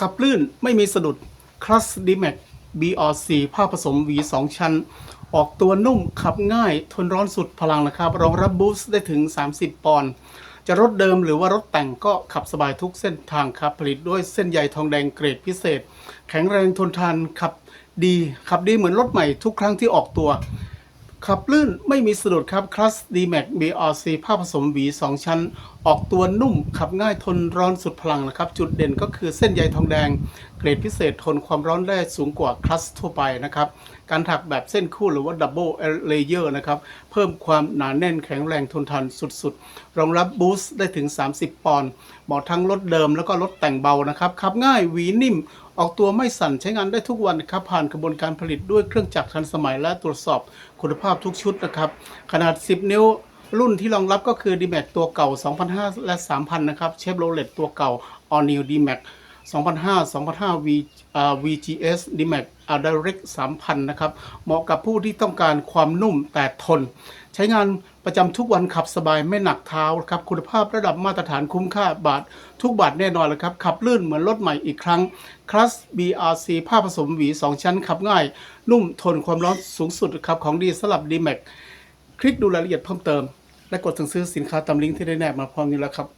ขับลื่นไม่มีสะดุดคลัสดีแม็ก BRC ผ้าผสม V2 ชั้น ออกตัวนุ่มขับง่ายทนร้อนสุดพลังนะครับ รองรับบูสต์ได้ถึง 30 ปอนด์จะรถเดิมหรือว่ารถแต่งก็ขับสบายทุกเส้นทางครับ ผลิตด้วยเส้นใยทองแดงเกรดพิเศษ แข็งแรงทนทานขับดีขับดีเหมือนรถใหม่ทุกครั้งที่ออกตัว ขับลื่นไม่มีสะดุดครับคลัส D-Max BRC ผ้าผสมหวี 2 ชั้น ออกตัวนุ่มขับง่ายทนร้อนสุดพลังนะครับ จุดเด่นก็คือเส้นใยทองแดง เกรดพิเศษทนความร้อนได้สูงกว่าคลัสทั่วไปนะครับ การถักแบบเส้นคู่หรือว่า Double Layer นะครับ เพิ่มความหนาแน่นแข็งแรงทนทานสุดๆ รองรับบูสต์ได้ถึง 30 ปอนด์เหมาะทั้งรถเดิมแล้วก็รถแต่งเบานะครับ ขับง่ายหวีนิ่ม ออกตัวไม่สั่นใช้งานได้ทุกวันครับ ผ่านกระบวนการผลิตด้วยเครื่องจักรทันสมัยและตรวจสอบคุณภาพทุกชุดนะครับ ขนาด 10 นิ้วรุ่นที่รองรับก็คือ D-Max ตัวเก่า 2005 และ 3000 นะครับ เชฟโรเลตตัวเก่า All New D-Max 2005 2005 V VGS D-Max Direct 3000 นะครับ เหมาะกับผู้ที่ต้องการความนุ่มแต่ทน ใช้งานประจำทุกวันขับสบายไม่หนักเท้าครับ คุณภาพระดับมาตรฐานคุ้มค่าบาท ทุกบาทแน่นอนเลยครับ ขับลื่นเหมือนรถใหม่อีกครั้งคลัส BRC ผ้าผสมหวี 2 ชั้นขับง่าย นุ่มทนความร้อนสูงสุดครับของดีสำหรับ D-Max คลิกดูรายละเอียดเพิ่มเติม และกดสั่งซื้อสินค้าตามลิงก์ที่ได้แนบมาพร้อมนี้แล้วครับ